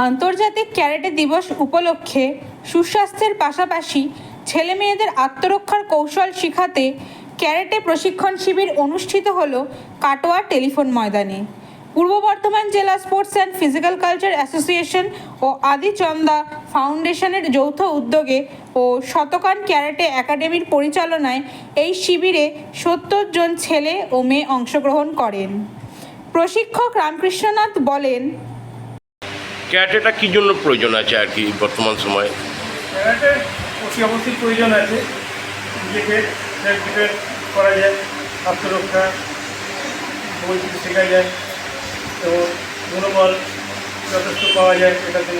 আন্তর্জাতিক ক্যারেটে দিবস উপলক্ষে সুস্বাস্থ্যের পাশাপাশি ছেলে মেয়েদের আত্মরক্ষার কৌশল শিখাতে ক্যারেটে প্রশিক্ষণ শিবির অনুষ্ঠিত হলো কাটোয়া টেলিফোন ময়দানে। পূর্ব বর্ধমান জেলা sports and physical culture association ও আদিচন্দা ফাউন্ডেশনের যৌথ উদ্যোগে ও শতকান ক্যারেটে একাডেমির পরিচালনায় এই শিবিরে সত্তর জন ছেলে ও মেয়ে অংশগ্রহণ করেন। প্রশিক্ষক রামকৃষ্ণনাথ বলেন ক্যারাটেটা কী জন্য প্রয়োজন আছে আর কি বর্তমান সময়ে? ক্যারাটে অতি অবশ্যই প্রয়োজন আছে। নিজেকে সেলফ ডিফেন্স করা যায় আত্মরক্ষা বই থেকে শেখা যায় এবং মনোবল যথেষ্ট পাওয়া যায় এটাতে।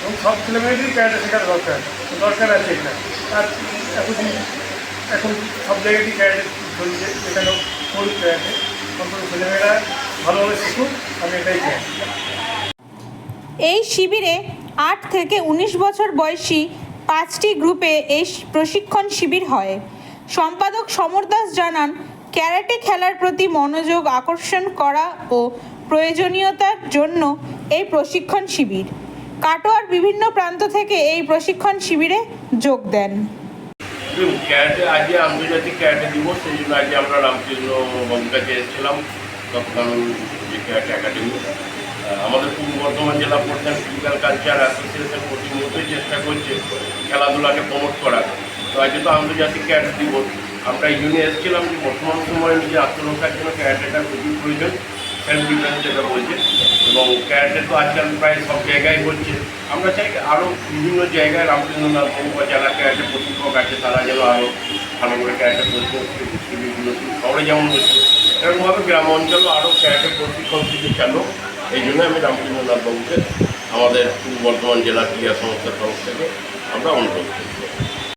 এবং সব ছেলেমেয়েদেরই ক্যারাটে শেখার দরকার দরকার আছে এটা। আর এখন এখন সব জায়গাতেই ক্যারাটে চলছে, এখানেও করুক ক্যারাটে। অন্তত ছেলেমেয়েরা ভালোভাবে শিখুক, আমি এটাই চাই। এই শিবিরে আট থেকে উনিশ বছর বয়সী পাঁচটি গ্রুপে এই প্রশিক্ষণ শিবির হয়। সম্পাদক সমর দাস জানান, ক্যারাটে খেলার প্রতি মনোযোগ আকর্ষণ করা ও প্রয়োজনীয়তার জন্য এই প্রশিক্ষণ শিবির। কাটোয়ার বিভিন্ন প্রান্ত থেকে এই প্রশিক্ষণ শিবিরে যোগ দেন। ক্যারাটে আজকে আন্তর্জাতিক ক্যারাটে দিবস, সেই জন্য আজকে আমরা রামকৃষ্ণ কাছে এসেছিলাম তখন যে ক্যারাটে একাডেমি। আমাদের পূর্ব বর্ধমান জেলা পর্যান ফিজিক্যাল কালচার অ্যাসোসিয়েশন প্রতিনিয়তই চেষ্টা করছে খেলাধুলাকে প্রমোট করার। তো আজকে তো আন্তর্জাতিক ক্যারাটে দিবস। আমরা এই জন্য এসেছিলাম যে বর্তমান সময়ে নিজের আত্মরক্ষার জন্য ক্যারাটেটা খুবই প্রয়োজন সেলফ ডিফেন্স যেটা বলছে। এবং ক্যারাটে তো আজকাল প্রায় সব জায়গায় হচ্ছে। আমরা চাই আরও বিভিন্ন জায়গায় রামচন্দ্রনাথ বা যারা ক্যারাটে প্রশিক্ষক আছে, তারা যেন আরও ভালো করে ক্যারাটে প্রশিক্ষণ শিবিরগুলো শহরে যেমন হচ্ছে, এরকমভাবে গ্রাম অঞ্চলও আরও ক্যারাটে প্রশিক্ষণ শিবির চালু এই জন্য আমি রামকৃষ্ণনাথ বাবুকে আমাদের পূর্ব বর্ধমান জেলা ক্রীড়া সংস্থার তরফ থেকে আমরা অনুরোধ করছি।